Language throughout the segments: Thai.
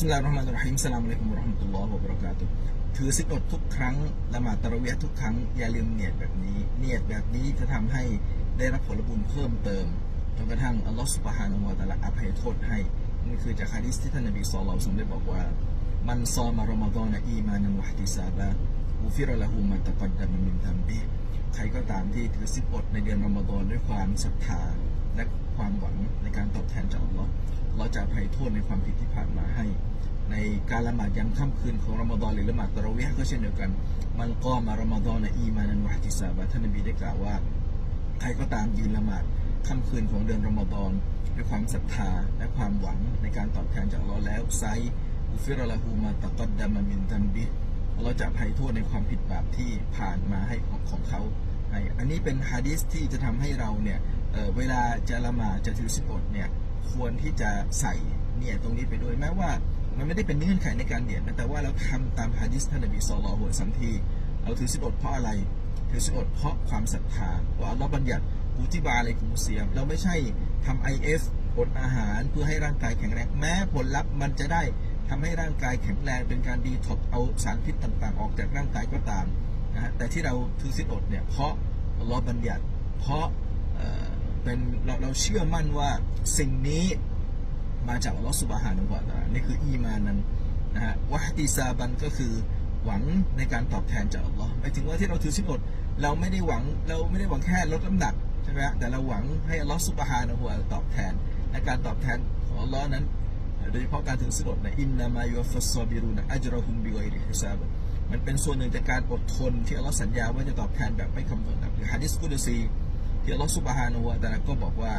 สลาฮิรเราะห์มานิรเราะฮีมอัสลามุอะลัยกุมวะเราะห์มตุลลอฮ์วะบะเรากาตุถือสิบอดทุกครั้งละหมาดตะราะเวียทุกครั้ง อย่าลืมเนียดแบบนี้ เนียดแบบนี้จะทำให้ได้รับผลบุญเพิ่มเติมจนกระทั่งอัลลอฮ์สุบฮานะฮูวะตะลาอภัยโทษให้นี่คือจากฮะดิษที่ท่านนบีศ็อลลัลลอฮุอะลัยฮิวะซัลลัมได้บอกว่า มันซอมารอมฎอนอีมานันวะห์ติซาบะอุฟิรละฮูมาตะกัดดะมะมินซัมบิ ใครก็ตามที่ถือสิบอดในเดือนรอมฎอนด้วยความศรัทธาและความหวังในการตอบแทนจากอัลลอฮ์เราจะอภัยโทษในความผิดที่ผ่านมาให้ ในการละหมาดยามค่ำคืนของรอมฎอนหรือละหมาดตะระเวียห์ก็เช่นเดียวกัน มันก็มารอมฎอนอีมานันวะห์ติซาบะท่านนบีได้กล่าวว่า ใครก็ตามยืนละหมาดค่ำคืนของเดือนรอมฎอนด้วยความศรัทธาและความหวังในการตอบแทนจากอัลลอฮ์แล้วไซอุฟิรละฮูมาตะกัดดามามินตัมบิเราจะอภัยโทษในความผิดบาปที่ผ่านมาให้ของของเขา อันนี้เป็นฮะดิษที่จะทำให้เราเนี่ยเเวลาจะละหมาดจะถือสิบอดเนี่ยควรที่จะใส่เนี่ยตรงนี้ไปด้วยแม้ว่ามันไม่ได้เป็นเงื่อนไขในการเดียดนะแต่ว่าเราทำตามฮะดิษท่านนบีศ็อลลัลลอฮุอะลัยฮิวะซัลลัมที่เราถือสิบอดเพราะอะไร ถือสิบอดเพราะความศรัทธาว่าอัลลอฮ์บัญญัติอุติบาอะไรกุมเซียม เราไม่ใช่ทำ IF อดอาหารเพื่อให้ร่างกายแข็งแรงแม้ผลลัพธ์มันจะได้ทำให้ร่างกายแข็งแรงเป็นการดีท็อกเอาสารพิษต่างๆ ออกจากร่างกายก็ตามนะฮะแต่ที่เราถือสิบอดเนี่ยเพราะ อัลลอฮ์บัญญัติ เพราะเเป็นเราเราเชื่อมั่นว่าสิ่งนี้มาจากอัลลอฮฺสุบฮานุวะตานี่คืออีมานั้นนะฮะวะฮติซาบันก็คือหวังในการตอบแทนจากอัลลอฮ์หมายถึงว่าที่เราถือสิบอดเราไม่ได้หวังเราไม่ได้หวังแค่ลดน้ำหนักใช่ไหมฮะแต่เราหวังให้อัลลอฮฺสุบฮานุวะตอาลาตอบแทนและการตอบแทนของอัลลอฮ์นั้น โดยเฉพาะการถือสิบอดนะอินนามายุฟัสซอบิรุนะอัจรอฮุมบิกอยริฮิซาบมันเป็นส่วนหนึ่งจากการอดทนที่อัลลอฮ์สัญญาว่าจะตอบแทนแบบไม่คำนวณนะหรือฮะดิษกุดซีที่อัลลอฮฺสุบฮานะฮูวะตะลาก็บอกว่า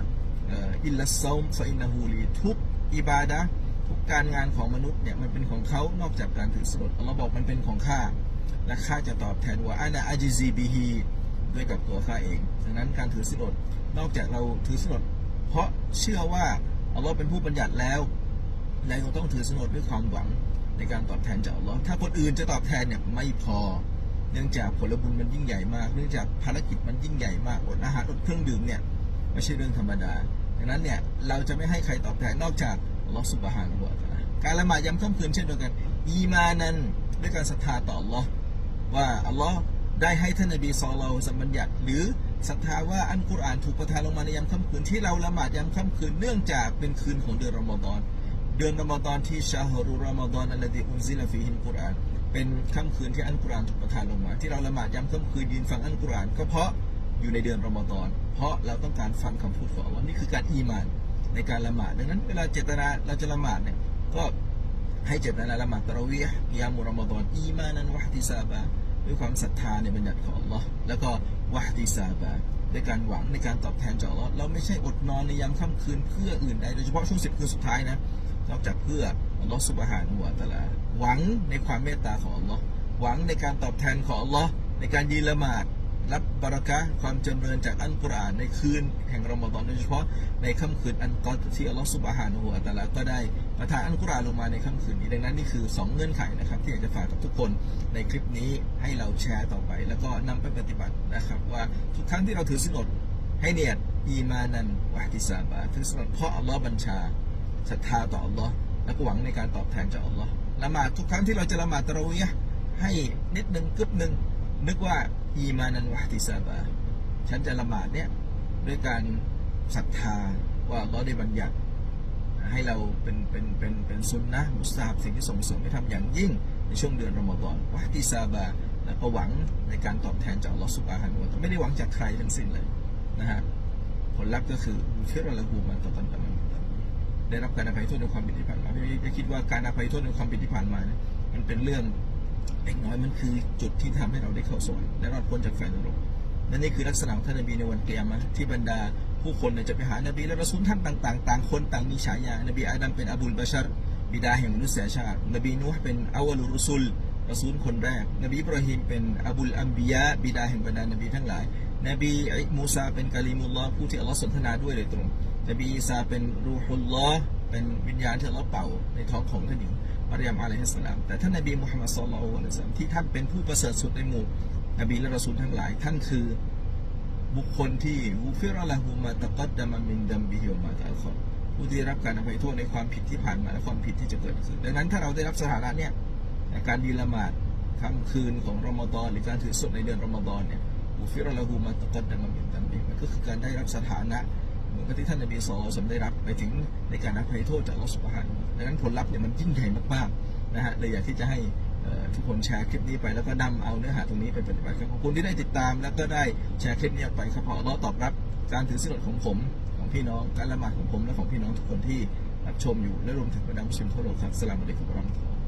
อิลลัสซอมฟะอินนะฮูลีทุกอิบาดะทุกการงานของมนุษย์เนี่ยมันเป็นของเขานอกจากการถือสลดอัลลอฮ์บอกมันเป็นของข้าและข้าจะตอบแทนว่าอานอาจิซีบิฮีด้วยกับตัวข้าเองดังนั้นการถือสลดนอกจากเราถือสลดเพราะเชื่อว่าอัลลอฮ์เป็นผู้บัญญัติแล้ว และเราต้องถือสลดด้วยความหวังในการตอบแทนจากอัลลอฮ์ถ้าคนอื่นจะตอบแทนเนี่ยไม่พอ เนื่องจากผลบุญมันยิ่งใหญ่มาก เนื่องจากภารกิจมันยิ่งใหญ่มากอดอาหารอดเครื่องดื่มเนี่ยไม่ใช่เรื่องธรรมดาดังนั้นเนี่ยเราจะไม่ให้ใครตอบแทนนอกจากอัลลอฮฺสุบฮานะฮูวะตะอาลาการละหมาดยามค่ำคืนเช่นเดียวกัน อีมานั้นด้วยการศรัทธาต่ออัลลอฮ์ว่าอัลลอฮ์ได้ให้ท่านนบีศ็อลลัลลอฮุอะลัยฮิวะซัลลัมบัญญัติ หรือศรัทธาว่าอันกุรอานถูกประทานลงมาในยามค่ำคืนที่เราละหมาดยามค่ำคืนเนื่องจากเป็นคืนของเดือนรอมฎอน เดือนรอมฎอนที่ชาฮรุรอมฎอนอัลลดีอุนซิลฟีฮิลกุรอานเป็นค่ำคืนที่อันกุรอานถูกประทานลงมา ที่เราละหมาดยามค่ำคืนยืนฟังอันกุรอานก็เพราะอยู่ในเดือนรอมฎอน เพราะเราต้องการฟังคำพูดของอัลลอฮ์นี่คือการอีมานในการละหมาดดังนั้นเวลาเจตนาเราจะละหมาดเนี่ยก็ให้เจตนาละหมาดตะเราะเวียห์ยามรอมฎอนอีมานันวะฮติซาบะด้วยความศรัทธาในบัญญัติของอัลลอฮ์แล้วก็วะฮติซาบะด้วยการหวังในการตอบแทนจากอัลลอฮ์เราไม่ใช่อดนอนในยามค่ำคืนเพื่ออื่นใดโดยเฉพาะช่วงสิบคืนสุดท้ายนะ นอกจากเพื่ออัลลอฮฺสุบฮานุวะตะลาหวังในความเมตตาของอัลลอฮ์หวังในการตอบแทนของอัลลอฮ์ในการยืนละหมาดรับบารักะความเจริญจากอันกุรอานในคืน แห่งรอมฎอนโดยเฉพาะในค่ำคืนอันกอดที่อัลลอฮฺสุบฮานุวะตะลาก็ได้ประทานอันกุรอานลงมาในค่ำคืนนี้ดังนั้นนี่คือ 2 เงื่อนไขนะครับ ที่อยากจะฝากกับทุกคนในคลิปนี้ให้เราแชร์ต่อไป แล้วก็นำไปปฏิบัตินะครับ ว่าทุกครั้งที่เราถือสินอดให้เนียดอีมานันวะฮติซาบะถือสินอดเพราะอัลลอฮ์บัญชา ศรัทธาต่ออัลลอฮ์แล้วก็หวังในการตอบแทนจากอัลลอฮ์ละหมาดทุกครั้งที่เราจะละหมาดตะรวีให้นิดหนึ่งกึบหนึ่งนึกว่าอีมานันวะติซาบะฉันจะละหมาดเนี่ยด้วยการศรัทธาว่าอัลลอฮ์ได้บัญญัติให้เราเป็นเป็นเป็นเป็นซุนนะมุสตาบสิ่งที่ส่งเสริมให้ทำอย่างยิ่งในช่วงเดือนรอมฎอนวะติซาบะแล้วก็หวังในการตอบแทนจากอัลลอฮ์สุบฮานะฮูวะตะอาลาไม่ได้หวังจากใครทั้งสิ้นเลยนะฮะผลลัพธ์ก็คือเชื่อละหูมันตะกันตะมัน ได้รับการอภัยโทษในความผิดที่ผ่านมาพี่ไม่คิดว่าการอภัยโทษในความผิดที่ผ่านมาเนี่ยมันเป็นเรื่องเล็กน้อยมันคือจุดที่ทำให้เราได้เข้าสวรรค์และรอดพ้นจากไฟนรกนั่นนี่คือลักษณะของท่านนบีในวันเกียรมาที่บรรดาผู้คนจะไปหานบีและรอซูลท่านต่างๆต่างคนต่างมีฉายานบีอาดัมเป็นอบูลบาชัรบิดาแห่งมนุษยชาติ นบีนูฮ์เป็นอาวลุรุสุลรอซูลคนแรก นบีอิบราฮิมเป็นอบุลอัมบียะบิดาแห่งบรรดานบีทั้งหลาย นบีมูซาเป็นกาลิมุลลอฮ์ผู้ที่อัลลอฮ์สนทนาด้วยโดยตรง นบีอีสาเป็นรูฮุลลอฮ์เป็นวิญญาณที่อัลลอฮ์เป่าในท้องของท่านหญิงมารยามอะลัยฮิสสลาม แต่ท่านนบีมุฮัมมัดศ็อลลัลลอฮุอะลัยฮิวะซัลลัมที่ท่านเป็นผู้ประเสริฐสุดในหมู่นบีและรอซูลทั้งหลาย ท่านคือบุคคลที่วูฟิรละฮูมาตะกัดดามามินดัมบิฮิวมาตะอัลคอรผู้ที่รับการอภัยโทษในความผิดที่ผ่านมาและความผิดที่จะเกิดขึ้น ดังนั้นถ้าเราได้รับสถานะเนี่ยการยืนละหมาดค่ำคืนของรอมฎอนหรือการถือศีลในเดือนรอมฎอนเนี่ย อุฟิรละหูมาตะกัดดามามินตัมบิมันก็คือการได้รับสถานะเหมือนกับที่ท่านนบีสอสมได้รับไปถึงในการอภัยโทษจากอัลลอฮฺสุบฮานดังนั้นผลลัพธ์เนี่ยมันยิ่งใหญ่มากๆนะฮะเลยอยากที่จะให้ทุกคนแชร์คลิปนี้ไปแล้วก็นำเอาเนื้อหาตรงนี้ไปปฏิบัติครับขอบคุณที่ได้ติดตามแล้วก็ได้แชร์คลิปนี้ออกไปครับพอเลาตอบรับการถือศีลอดของผมของพี่น้องการละหมาดของผมและของพี่น้องทุกคนที่รับชมอยู่และรวมถึงบรรดามุสลิมทั่วโลกครับสลามอะลัยกุมวะเราะห์มะตุลลอฮ